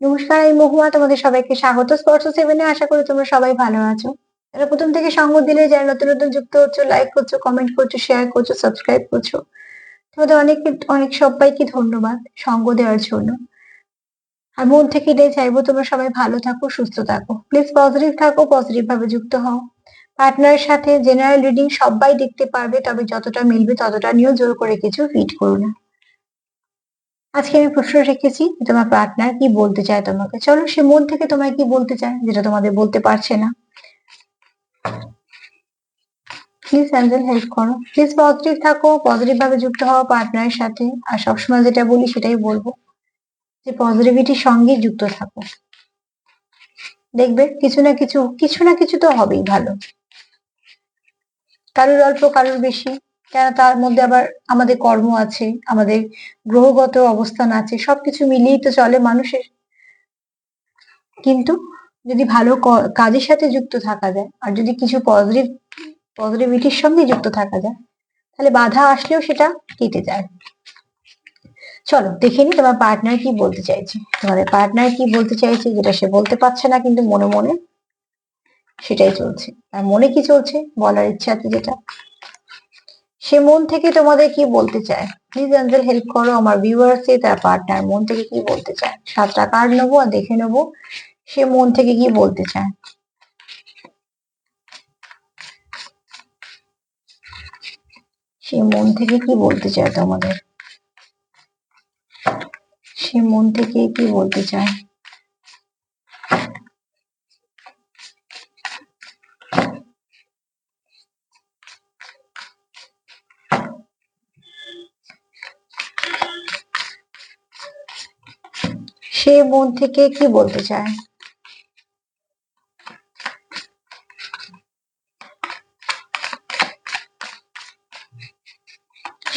নমস্কার, আমি মহুয়া, তোমাদের সবাইকে স্বাগত। স্পর্শ সেভেনে আশা করি তোমরা সবাই ভালো আছো। যারা প্রথম থেকে সঙ্গ দিলে, যারা নতুন নতুন যুক্ত হচ্ছে লাইক করছ কমেন্ট করছ শেয়ার করছ সাবস্ক্রাইব করছ, তোমাদের অনেক অনেক সবাইকে ধন্যবাদ সঙ্গ দেওয়ার জন্য। আর মন থেকে এটাই চাইব, তোমরা সবাই ভালো থাকো, সুস্থ থাকো। প্লিজ পজিটিভ থাকো পজিটিভ ভাবে যুক্ত হও। পার্টনারের সাথে জেনারেল রিডিং সবাই দেখতে পারবে, তবে যতটা মিলবে ততটা নিয়েও জোর করে কিছু ফিট করো না। আজকে আমি প্রশ্ন রেখেছি তোমার পার্টনার কি বলতে চায় তোমাকে? চলো সে মন থেকে তোমায় কি বলতে চায় যেটা তোমাদের বলতে পারছে না। প্লিজ অ্যাঞ্জেল হেল্প করো। প্লিজ পজিটিভ থাকো পজিটিভ ভাবে যুক্ত হওয়া পার্টনারের সাথে। আর সবসময় যেটা বলি সেটাই বলব যে পজিটিভিটির সঙ্গে যুক্ত থাকো। দেখবে কিছু না কিছু কিছু না কিছু তো হবেই ভালো। কারোর অল্প, কারোর বেশি। কেন তার মধ্যে আবার আমাদের কর্ম আছে, আমাদের গ্রহগত অবস্থান আছে, সবকিছু মিলিয়েই তো চলে মানুষের। কিন্তু যদি ভালো কাজের সাথে যুক্ত থাকা যায়, আর যদি কিছু পজিটিভ পজিটিভিটির সঙ্গে যুক্ত থাকা যায়, তাহলে বাধা আসলেও সেটা কেটে যায়। চলো, দেখে নি তোমার পার্টনার কি বলতে চাইছে। তোমাদের পার্টনার কি বলতে চাইছে যেটা সে বলতে পারছে না, কিন্তু মনে মনে সেটাই চলছে। আর মনে কি চলছে? বলার ইচ্ছা আছে যেটা। সে মন থেকে তোমাদের কি বলতে চায়? প্লিজ অ্যাঞ্জেল হেল্প করো আমার ভিউয়ার্সে তার পার্টনার মন থেকে কি বলতে চায়? সাতটা কার্ড নেব আর দেখে নেব সে মন থেকে কি বলতে চায়। সে মন থেকে কি বলতে চায় তোমাদের? সে মন থেকে কি বলতে চায়? মন থেকে কি বলতে চায়?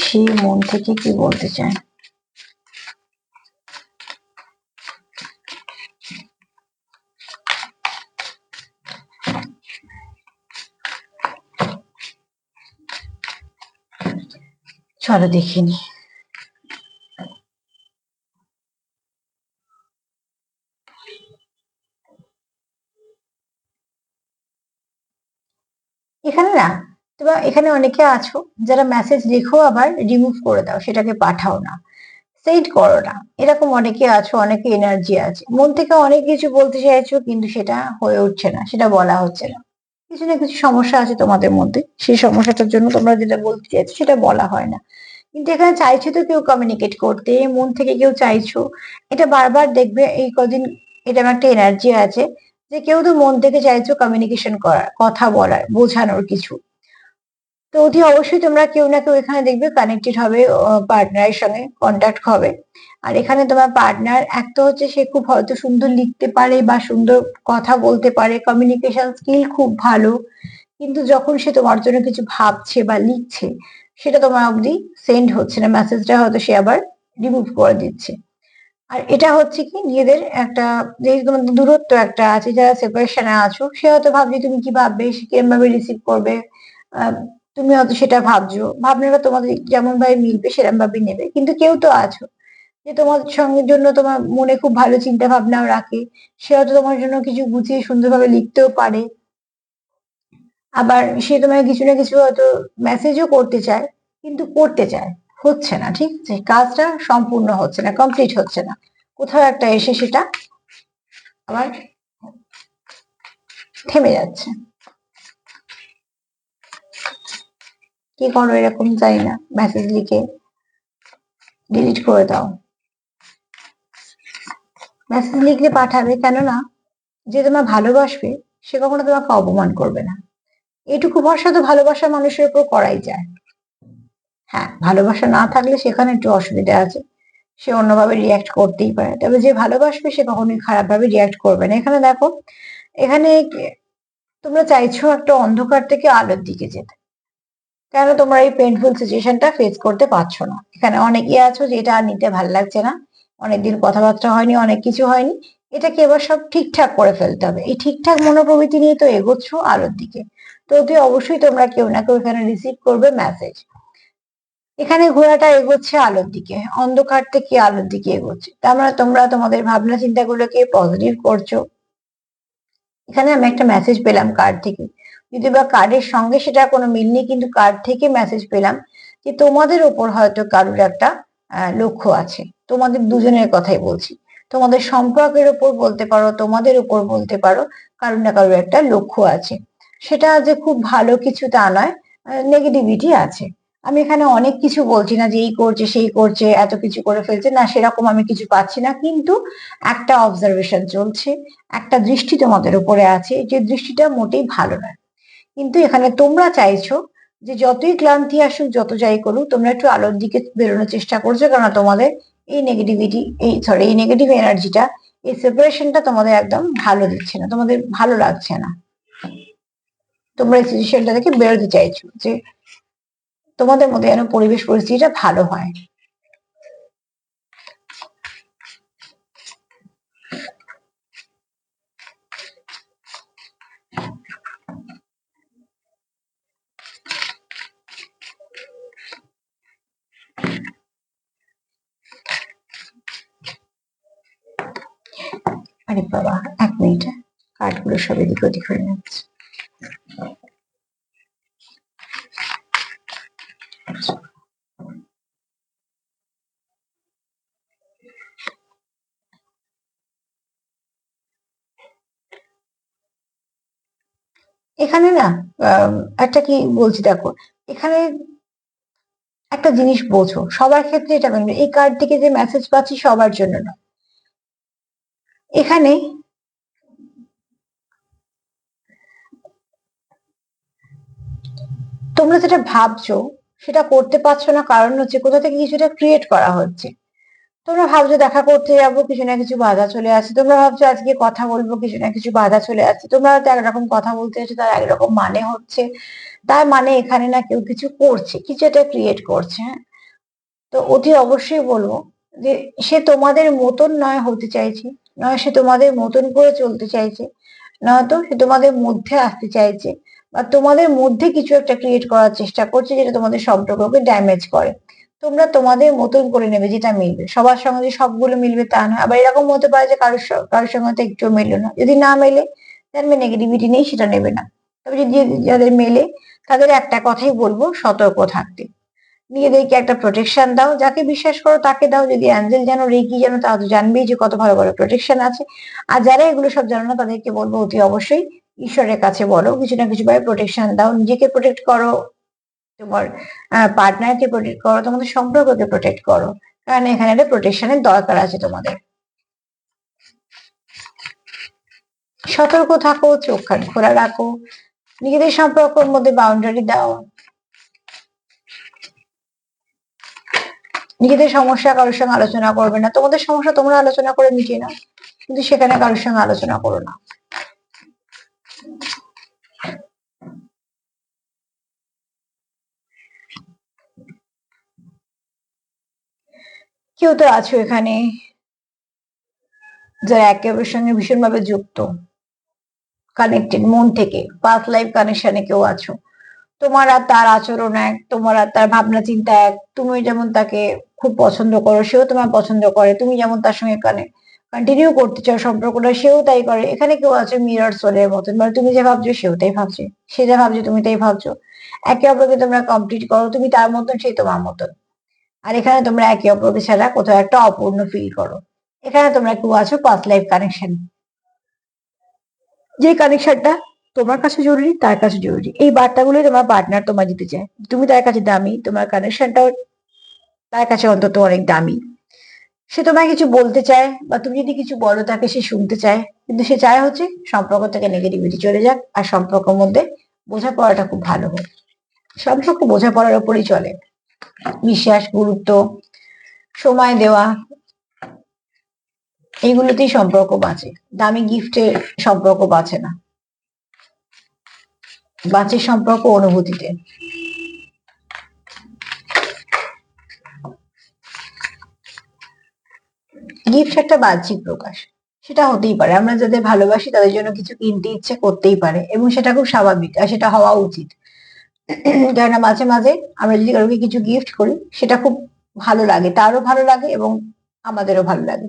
সে মন থেকে কি বলতে চায়? চলো দেখিনি এখানে না তোমরা এখানে অনেকে আছো যারা মেসেজ লিখো আবার রিমুভ করে দাও, সেটাকে পাঠাও না। সেট করো না। এরকম অনেকে আছো, অনেকে এনার্জি আছে। মন থেকে অনেক কিছু বলতে চাইছো, কিন্তু সেটা হয়ে উঠছে না, সেটা বলা হচ্ছে না। কিছু না কিছু সমস্যা আছে তোমাদের মধ্যে, সেই সমস্যাটার জন্য তোমরা যেটা বলতে চাইছো, সেটা বলা হয় না। কিন্তু এখানে চাইছো তো কেউ কমিউনিকেট করতে, মন থেকে কেউ চাইছো। এটা বারবার দেখবে, এই কদিন এটা একটা এনার্জি আছে যে কেউ তো মন থেকে চাইছো কমিউনিকেশন করার কথা বলার, বোঝানোর কিছু। তো অতি অবশ্যই তোমরা কেউ না কেউ এখানে দেখবে কানেক্টেড হবে পার্টনারের সঙ্গে কন্ট্যাক্ট হবে। আর এখানে তোমার পার্টনার এক তো হচ্ছে সে খুব হয়তো সুন্দর লিখতে পারে বা সুন্দর কথা বলতে পারে কমিউনিকেশন স্কিল খুব ভালো, কিন্তু যখন সে তোমার জন্য কিছু ভাবছে বা লিখছে, সেটা তোমার অবধি সেন্ড হচ্ছে না মেসেজটা হয়তো সে আবার রিমুভ করে দিচ্ছে। আর এটা হচ্ছে কি, নিজেদের একটা যে দূরত্ব একটা আছে, যারা সেপারেশনে আছো, সে হয়তো ভাবছে তুমি কি ভাববে, সে কিরম ভাবে রিসিভ করবে তুমি হয়তো সেটা ভাবছ। ভাবনাটা তোমাদের যেমন ভাবে মিলবে সেরকম ভাবে নেবে। কিন্তু কেউ তো আছো যে তোমার সঙ্গে জন্য তোমার মনে খুব ভালো চিন্তা ভাবনাও রাখে। সে হয়তো তোমার জন্য কিছু গুছিয়ে সুন্দরভাবে লিখতেও পারে। আবার সে তোমায় কিছু না কিছু হয়তো মেসেজও করতে চায়, কিন্তু করতে চায়। হচ্ছে না, ঠিক আছে? কাজটা সম্পূর্ণ হচ্ছে না কমপ্লিট হচ্ছে না। কোথাও একটা এসে সেটা আবার থেমে যাচ্ছে। কি করো এরকম চাই না মেসেজ লিখে ডিলিট করে দাও। মেসেজ লিখলে পাঠাবে কেননা, যে তোমার ভালোবাসবে, সে কখনো তোমাকে অপমান করবে না। এটুকু ভরসা তো ভালোবাসা মানুষের উপর করাই যায়। হ্যাঁ ভালোবাসা না থাকলে সেখানে একটু অসুবিধা আছে। সে অন্যভাবে রিয়াক্ট করতেই পারে। তবে যে ভালোবাসবে, সে কখনোই খারাপভাবে রিয়াক্ট করবে না। এখানে দেখো, এখানে তোমরা চাইছো একটা অন্ধকার থেকে আলোর দিকে যেতে। কেন তোমরা এই পেনফুল সিচুয়েশনটা ফেস করতে পারছ না? এখানে অনেকেই আছো যে এটা আর নিতে ভালো লাগছে না। অনেকদিন কথাবার্তা হয়নি, অনেক কিছু হয়নি। এটাকে এবার সব ঠিকঠাক করে ফেলতে হবে। এই ঠিকঠাক মনোপ্রবৃতি নিয়ে তো এগোচ্ছ আলোর দিকে। তো অতি অবশ্যই তোমরা কেউ না কেউ এখানে রিসিভ করবে মেসেজ এখানে ঘোড়াটা এগোচ্ছে আলোর দিকে। অন্ধকার থেকে আলোর দিকে এগোচ্ছে। তার মানে তোমরা তোমাদের ভাবনা চিন্তাগুলোকে পজিটিভ করছ। এখানে আমি একটা মেসেজ পেলাম কার্ড থেকে। যদি বা কার্ডের সঙ্গে সেটা কোনো মিল নেই, কিন্তু কার্ড থেকে মেসেজ পেলাম যে তোমাদের ওপর হয়তো কারোর একটা লক্ষ্য আছে। তোমাদের দুজনের কথাই বলছি। তোমাদের সম্পর্কের ওপর বলতে পারো, তোমাদের উপর বলতে পারো, কারোর না কারোর একটা লক্ষ্য আছে। সেটা যে খুব ভালো কিছু তা নয় নেগেটিভিটি আছে। আমি এখানে অনেক কিছু বলছি না যে এই করছে, সেই করছে, এত কিছু করে ফেলছে, না সেরকম আমি কিছু পাচ্ছি না, কিন্তু একটা অবজারভেশন চলছে, একটা দৃষ্টি তোমাদের উপরে আছে, যে দৃষ্টিটা মোটেই ভালো নয়। কিন্তু এখানে তোমরা চাইছো যে যতই ক্লান্তি আসুক, যত যাই করুক, তোমরা একটু আলোর দিকে বেরোনোর চেষ্টা করছ, কেননা তোমাদের এই নেগেটিভিটি এই সরি এই নেগেটিভ এনার্জিটা এই সেপারেশনটা তোমাদের একদম ভালো দিচ্ছে না, তোমাদের ভালো লাগছে না। তোমরা এই সিচুয়েশনটা থেকে বেরোতে চাইছো যে তোমাদের মধ্যে যেন পরিবেশ পরিস্থিতিটা ভালো হয়। কার্ডগুলো সব এদিক ওদিক এখানে না একটা কি বলছি দেখো, এখানে একটা জিনিস বোঝো, সবার ক্ষেত্রে এটা মেনে এই কার্ড থেকে যে মেসেজ পাচ্ছি সবার জন্য না। এখানে তোমরা যেটা ভাবছ, সেটা করতে পারছ না, কারণ হচ্ছে কোথা থেকে কিছুটা ক্রিয়েট করা হচ্ছে। তোমরা ভাবছ দেখা করতে যাব, কিছু না কিছু বাধা চলে আসছে। তোমরা ভাবছ আজকে কথা বলব, কিছু না কিছু বাধা চলে আসছে। তোমরা হয়তো একরকম কথা বলতে যাচ্ছ তার একরকম মানে হচ্ছে। তার মানে এখানে না কেউ কিছু করছে, কিছু একটা ক্রিয়েট করছে হ্যাঁ? তো অতি অবশ্যই বলব যে, সে তোমাদের মতন নয় হতে চাইছে, নয় সে তোমাদের মতন করে চলতে চাইছে, নয়তো সে তোমাদের মধ্যে আসতে চাইছে। তোমাদের মধ্যে কিছু একটা ক্রিয়েট করার চেষ্টা করছে যেটা তোমাদের সম্পর্ককে ড্যামেজ করে। তোমরা তোমাদের মতন করে নেবে যেটা মিলবে। সবার সঙ্গে যে সবগুলো মিলবে তা নয় আবার এরকম হতে পারে যে কারোর কারোর সঙ্গে তো একটু মিললো না। যদি না মেলে জানবে নেগেটিভিটি নেই, সেটা নেবে না। তবে যদি যাদের মেলে, তাদের একটা কথাই বলব, সতর্ক থাকতে। নিজেদেরকে একটা প্রোটেকশন দাও। যাকে বিশ্বাস করো, তাকে দাও। যদি অ্যাঞ্জেল জানো, রেকি জানো, তারা তো জানবেই যে কত ভালো ভালো প্রোটেকশন আছে। আর যারা এগুলো সব জানো না, তাদেরকে বলব অতি অবশ্যই ঈশ্বরের কাছে বলো, কিছু না কিছু ভাবে প্রোটেকশন দাও, নিজেকে প্রোটেক্ট করো, তোমার পার্টনারকে প্রোটেক্ট করো, তোমাদের সম্পর্ককে প্রোটেক্ট করো, কারণ এখানে একটা প্রোটেকশনের দরকার আছে তোমাদের। সতর্ক থাকো, চোখ খোলা রাখো, নিজেদের সম্পর্কের মধ্যে বাউন্ডারি দাও। নিজেদের সমস্যা কারোর সঙ্গে আলোচনা করবে না, তোমাদের সমস্যা তোমরা আলোচনা করে মিটিয়ে নাও, কিন্তু সেখানে কারোর সঙ্গে আলোচনা করো না। কেউ তো আছো এখানে যারা একে অপরের সঙ্গে ভীষণভাবে যুক্ত কানেক্টেড মন থেকে পাস্ট লাইফ কানেকশনে কেউ আছো। তোমার আর তার আচরণ এক, তোমার আর তার ভাবনা চিন্তা এক, তুমি যেমন তাকে খুব পছন্দ করো, সেও তোমার পছন্দ করে, তুমি যেমন তার সঙ্গে কানে কন্টিনিউ করতে চাও সম্পর্কটা, সেও তাই করে। এখানে কেউ আছে মিরর সোলের মতন মানে তুমি যে ভাবছ সেও তাই ভাবছে, সে যা ভাবছে তুমি তাই ভাবছ। একে অপরকে তোমরা কমপ্লিট করো, তুমি তার মতন সেই তোমার মতন। আর এখানে তোমরা একে অপরকে ছাড়া কোথাও একটা অপূর্ণ ফিল করো। এখানে তোমরা কেউ আছো পাস্ট লাইফ কানেকশন যে কানেকশনটা তোমার কাছে জরুরি, তার কাছে জরুরি। এই বার্তাগুলোই তোমার পার্টনার তোমার দিতে চায়। তুমি তার কাছে দামি, তোমার কানেকশনটাও তার কাছে অন্তত অনেক দামি। সে তোমায় কিছু বলতে চায় বা তুমি যদি কিছু বলো তাকে সে শুনতে চায়, কিন্তু সে চায় হচ্ছে সম্পর্ক থেকে নেগেটিভিটি চলে যাক, আর সম্পর্কের মধ্যে বোঝাপড়াটা খুব ভালো হোক। সম্পর্ক বোঝাপড়ার ওপরই চলে। বিশ্বাস, গুরুত্ব, সময় দেওয়া এইগুলোতেই সম্পর্ক বাঁচে। দামি গিফটে সম্পর্ক বাঁচে না। বাঁচে সম্পর্ক অনুভূতিতে। গিফট একটা বাহ্যিক প্রকাশ। সেটা হতেই পারে। আমরা যাদের ভালোবাসি তাদের জন্য কিছু কিনতে ইচ্ছে করতেই পারে এবং সেটা খুব স্বাভাবিক আর সেটা হওয়া উচিত। কেননা মাঝে মাঝে আমরা যদি কারোকে কিছু গিফট করি, সেটা খুব ভালো লাগে, তারও ভালো লাগে এবং আমাদেরও ভালো লাগে।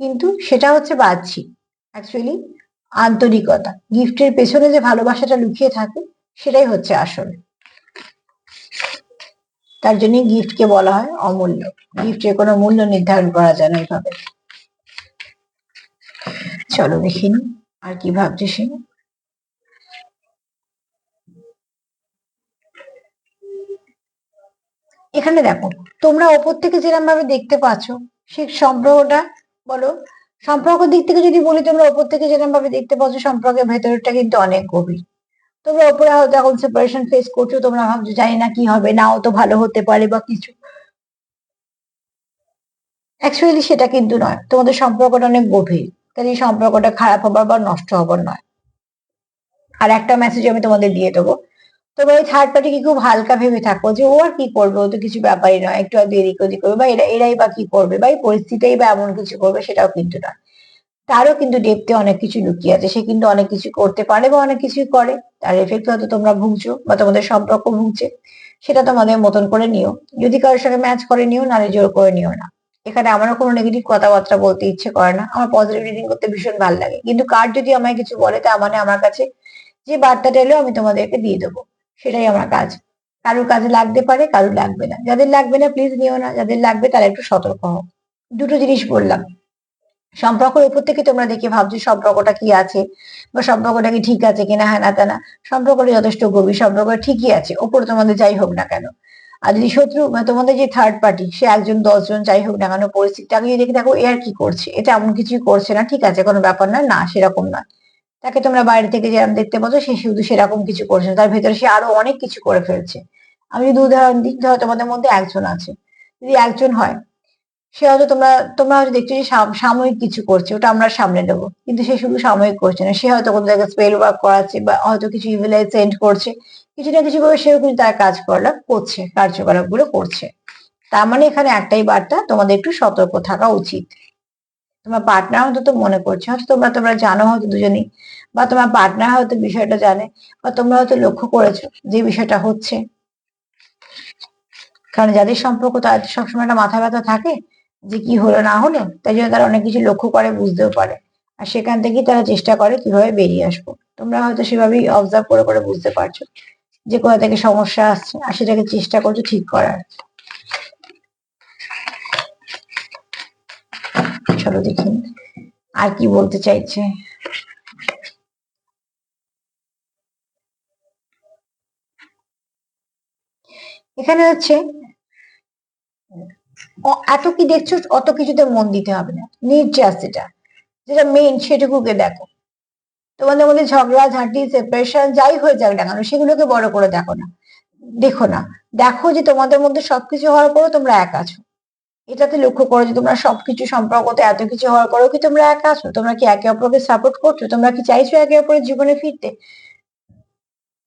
কিন্তু সেটা হচ্ছে বাহ্যিক অ্যাকচুয়ালি আন্তরিকতা। গিফটের পেছনে যে ভালোবাসাটা লুকিয়ে থাকে, সেটাই হচ্ছে আসল। তার জন্যই গিফটকে বলা হয় অমূল্য। গিফটের কোনো মূল্য নির্ধারণ করা যায় না এইভাবে চলো দেখিনি আর কি ভাবছে সে। এখানে দেখো, তোমরা ওপর থেকে যেরকম ভাবে দেখতে পাচ্ছ, সে সম্পর্কটা বলো। সম্পর্ক দিক থেকে যদি বলি, তোমরা ওপর থেকে যেরকম ভাবে দেখতে পাচ্ছ, সম্পর্কের ভেতরটা কিন্তু অনেক গভীর। তোমরা ওপরে হয়তো এখন সেপারেশন ফেস করছ, তোমরা ভাবছ, জানি না কি হবে, নাও তো ভালো হতে পারে বা কিছু। অ্যাকচুয়ালি সেটা কিন্তু নয়। তোমাদের সম্পর্কটা অনেক গভীর। কাজে সম্পর্কটা খারাপ হবার বা নষ্ট হবার নয়। আর একটা মেসেজ আমি তোমাদের দিয়ে দেবো। তোমরা ওই থার্ড পার্টিকে খুব হালকা ভেবে থাকো যে ও আর কি করবে, ও তো কিছু ব্যাপারই নয়, একটু আধটু এদিক ওদিক করবে বা এরা, এরাই বা কি করবে বা এই পরিস্থিতিই বা এমন কিছু করবে সেটাও কিন্তু নয়। তারও কিন্তু ডেপতে অনেক কিছু লুকিয়ে আছে, সে কিন্তু অনেক কিছু করতে পারে বা অনেক কিছুই করে, তার এফেক্ট হয়তো তোমরা ভুগছো বা তোমাদের সম্পর্ক ভুগছে, সেটা তোমাদের মতন করে নিও। যদি কারোর সঙ্গে ম্যাচ করে নিও, নাহলে জোর করে নিও না। এখানে আমারও কোনো নেগেটিভ কথাবার্তা বলতে ইচ্ছে করে না, আমার পজিটিভ রিডিং করতে ভীষণ ভালো লাগে। কিন্তু কার যদি আমায় কিছু বলে, তা মানে আমার কাছে যে বার্তাটা এলো আমি তোমাদেরকে দিয়ে দেবো। সেটাই আমার কাজ। কারোর কাজে লাগতে পারে, কারোর লাগবে না। যাদের লাগবে না প্লিজ নিও না। যাদের লাগবে, তারা একটু সতর্ক হও। দুটো জিনিস বললাম। সম্পর্কের উপর থেকে তোমরা দেখে ভাবছ সম্পর্কটা কি আছে বা সম্পর্কটা কি ঠিক আছে কিনা হ্যাঁ না তা না। সম্পর্কটা যথেষ্ট গভীর, সম্পর্ক ঠিকই আছে, ওপরে তোমাদের যাই হোক না কেন। আর যদি শত্রু মানে তোমাদের যে থার্ড পার্টি সে একজন, দশজন, যাই হোক না কেন পরিস্থিতি আগে যদি দেখে থাকো, এ আর কি করছে? এটা এমন কিছুই করছে না, ঠিক আছে, কোনো ব্যাপার না না, সেরকম নয়। তাকে তোমরা বাইরে থেকে যেরকম দেখতে পাচ্ছ, সে শুধু সেরকম কিছু করছে। তার ভেতরে সে আরও অনেক কিছু করে ফেলছে। আমি যদি উদাহরণ দিই, ধরো তোমাদের মধ্যে একজন আছে। যদি একজন হয়, সে হয়তো তোমরা তোমরা হয়তো দেখছ যে সাময়িক কিছু করছে, ওটা আমরা সামনে দেবো কিন্তু সে শুধু সাময়িক করছে না। সে হয়তো কোনো জায়গায় স্পেল ওয়ার্ক করাচ্ছে বা হয়তো কিছু ইমেলাইজ সেন্ড করছে। কিছু না কিছু করে সেও কিন্তু তার কাজ করা করছে কার্যকলাপগুলো করছে। তার মানে এখানে একটাই বার্তা, তোমাদের একটু সতর্ক থাকা উচিত। তোমার পার্টনার অন্তত মনে করছে হয়তো তোমরা তোমরা জানো হয়তো দুজনেই। বা তোমার পার্টনার হয়তো বিষয়টা জানে, বা তোমরা হয়তো লক্ষ্য করেছ যে বিষয়টা হচ্ছে। কারণ যাদের সম্পর্ক তাদের সবসময় একটা মাথা ব্যথা থাকে যে কি হলো না হলো, তাই জন্য তারা অনেক কিছু লক্ষ্য করে, বুঝতেও পারে। আর সেখান থেকেই তারা চেষ্টা করে কীভাবে বেরিয়ে আসব। তোমরা হয়তো সেভাবেই অবজার্ভ করে করে বুঝতে পারছ যে কোথা থেকে সমস্যা আসছে, আর সেটাকে চেষ্টা করছ ঠিক করার। চলো দেখি। আর কি বলতে চাইছে? এখানে হচ্ছে এত কি দেখছ, অত কিছুতে মন দিতে হবে না। নির্যাস যেটা যেটা মেন সেটুকুকে দেখো। তোমাদের মধ্যে ঝগড়া, ঝাঁটি সেপারেশন যাই হয়ে যাক না কেন, সেগুলোকে বড় করে দেখো না। দেখো না। দেখো যে তোমাদের মধ্যে সবকিছু হওয়ার পরও তোমরা এক আছো। এটাতে লক্ষ্য করো যে তোমরা সবকিছু সম্পর্কতে এত কিছু হওয়ার পরেও কি তোমরা একা আছো? তোমরা কি একে অপরকে সাপোর্ট করছ? তোমরা কি চাইছো একে অপরের জীবনে ফিরতে?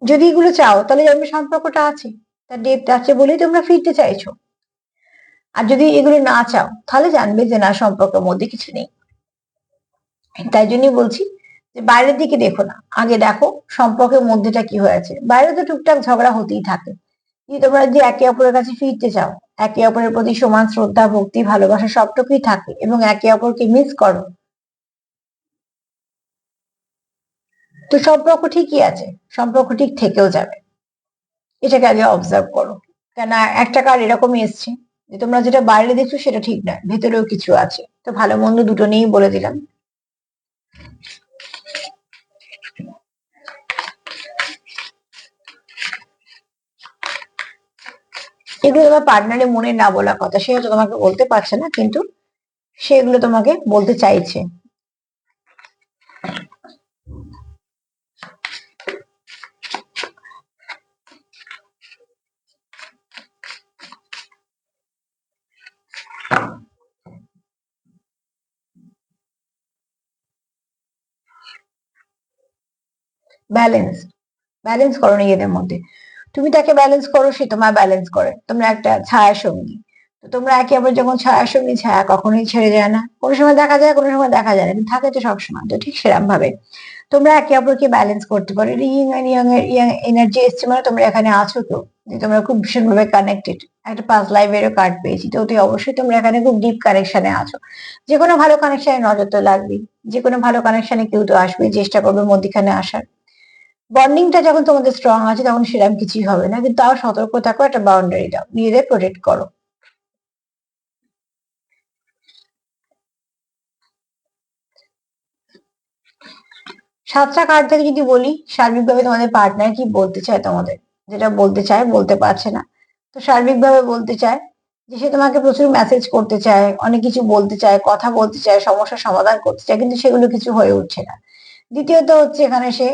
যদি এগুলো চাও, তাহলে জানবে সম্পর্কটা আছে। তার ডেপথ আছে বলেই তোমরা ফিরতে চাইছো। আর যদি এগুলো না চাও, তাহলে জানবে যে না, সম্পর্কের মধ্যে কিছু নেই। তাই জন্যই বলছি যে বাইরের দিকে দেখো না। আগে দেখো সম্পর্কের মধ্যেটা কি হয়েছে। বাইরে তো টুকটাক ঝগড়া হতেই থাকে। তোমরা যে একে অপরের কাছে ফিরতে চাও একে অপরের প্রতি সমান শ্রদ্ধা, ভক্তি, ভালোবাসা সবটুকুই থাকে এবং একে অপরকে মিস করো। তো সম্পর্ক ঠিকই আছে, সম্পর্ক ঠিক থেকেও যাবে। এটাকে আগে অবজার্ভ করো। কেন একটা কার এরকমই এসছে যে তোমরা যেটা বাইরে দেখছ সেটা ঠিক না, ভেতরেও কিছু আছে। তো ভালো মন্দ দুটো নিয়েই বলে দিলাম। এগুলো তোমার পার্টনারের মনে না বলা কথা। সে হয়তো তোমাকে বলতে পারছে না, কিন্তু সেগুলো তোমাকে বলতে চাইছে। ব্যালেন্স ব্যালেন্স করো নিজেদের মধ্যে। তুমি তাকে ব্যালেন্স করো, সে তোমার ব্যালেন্স করে। তোমরা একটা ছায়া সঙ্গী তো তোমরা একে অপরের যখন ছায়া সঙ্গে ছায়া কখনোই ছেড়ে যায় না। কোনো সময় দেখা যায়, কোনো সময় দেখা যায় না থাকে তো সবসময়। তো ঠিক সেরকম ভাবে তোমরা একে অপরকে ব্যালেন্স করতে পারো। ইয়ং অ্যান্ড ইয়ং এর ইয়ং এনার্জি এসছে মানে তোমরা এখানে আছো তো, যে তোমরা খুব ভীষণভাবে কানেক্টেড একটা পাঁচ লাইভেরও কার্ড পেয়েছি। তো অতি অবশ্যই তোমরা এখানে খুব ডিপ কানেকশনে আছো। যে কোনো ভালো কানেকশনে নজর তো লাগবেই। যে কোনো ভালো কানেকশনে কেউ তো আসবেই, চেষ্টা করবে মধ্যখানে আসার। বন্ডিংটা যখন তোমাদের স্ট্রং আছে, তখন সেরকম কিছুই হবে না। কিন্তু তাও সতর্ক থাকো, একটা বাউন্ডারি দাও। নিজেদের প্রোটেক্ট করো। সাতটা কার্ড থেকে যদি বলি, সার্বিকভাবে তোমাদের পার্টনার কি বলতে চায় তোমাদের? যেটা বলতে চায়, বলতে পারছে না। তো সার্বিকভাবে বলতে চায় যে, সে তোমাকে প্রচুর মেসেজ করতে চায়, অনেক কিছু বলতে চায়, কথা বলতে চায়, সমস্যার সমাধান করতে চায়, কিন্তু সেগুলো কিছু হয়ে উঠছে না। দ্বিতীয়ত হচ্ছে এখানে সে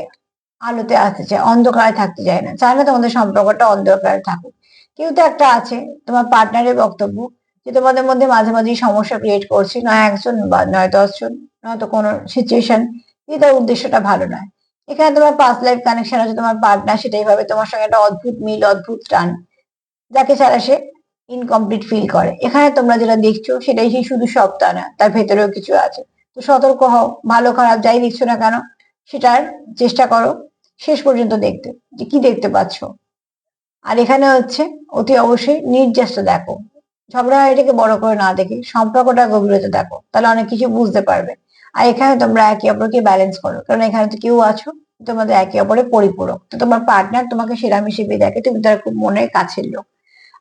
আলোতে আসতে চায়, অন্ধকারে থাকতে চায় না। চায় না তোমাদের সম্পর্কটা অন্ধকারে থাকুক। কেউ তো একটা আছে, তোমার পার্টনারের বক্তব্য যে তোমাদের মধ্যে মাঝে মাঝে সমস্যা ক্রিয়েট করছে, নয় একজন বা নয় দশজন, নয়তো কোনো সিচুয়েশন কিন্তু তার উদ্দেশ্যটা ভালো নয়। এখানে তোমার পাঁচ লাইফ কানেকশন আছে, তোমার পার্টনার সেটাই ভাবে, তোমার সঙ্গে একটা অদ্ভুত মিল, অদ্ভুত টান, যাকে ছাড়া সে ইনকমপ্লিট ফিল করে। এখানে তোমরা যেটা দেখছ, সেটাই সেই শুধু সব সপ্তাহ না, তার ভেতরেও কিছু আছে। তো সতর্ক হও, ভালো খারাপ যাই দেখছ না কেন সেটার চেষ্টা করো, শেষ পর্যন্ত দেখতে, যে কি দেখতে পাচ্ছ। আর এখানে হচ্ছে, অতি অবশ্যই নির্যাসটা দেখো। ঝগড়া এটাকে বড় করে না দেখে, সম্পর্কটা গভীরতা দেখো, তাহলে অনেক কিছু বুঝতে পারবে। আর এখানে তোমরা একে অপরকে ব্যালেন্স করো, কারণ এখানে তো কেউ আছো, তোমাদের একে অপরে পরিপূরক। তো তোমার পার্টনার তোমাকে সেরাম হিসেবে দেখে, তুমি তার খুব মনের কাছের লোক।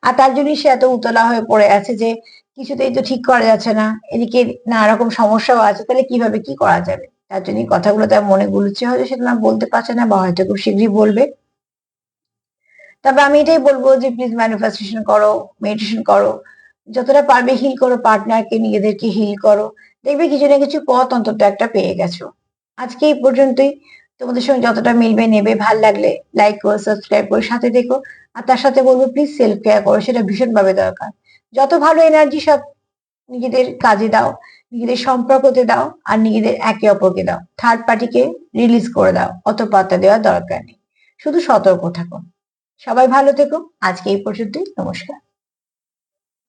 আর তার জন্যই সে এত উতলা হয়ে পড়ে আছে যে, কিছুতেই তো ঠিক করা যাচ্ছে না। এদিকে নানা রকম সমস্যাও আছে, তাহলে কীভাবে কি করা যাবে? তার জন্য কথাগুলো তার মনে গুলছে। হয়তো সেটা না বলতে পারছে না বা হয়তো খুব শীঘ্রই বলবে। তবে আমি এটাই বলব যে প্লিজ ম্যানিফেস্টেশন করো মেডিটেশন করো। যতটা পারবে হিল করো পার্টনারকে নিজেদেরকে হিল করো। দেখবে কিছু না কিছু পথ অন্তত একটা পেয়ে গেছো। আজকে এই পর্যন্তই। তোমাদের সঙ্গে যতটা মিলবে, নেবে, ভালো লাগলে লাইক করো সাবস্ক্রাইব করে, সাথে দেখো আর তার সাথে বলব প্লিজ সেলফ কেয়ার করো, সেটা ভীষণভাবে দরকার। যত ভালো এনার্জি সব নিজেদের কাজে দাও। নিজেদের সম্পর্কতে দাও আর নিজেদের একে অপরকে দাও। থার্ড পার্টিকে রিলিজ করে দাও অত পাত্তা দেওয়ার দরকার নেই। শুধু সতর্ক থাকো সবাই ভালো থেকো আজকে এই পর্যন্তই। নমস্কার।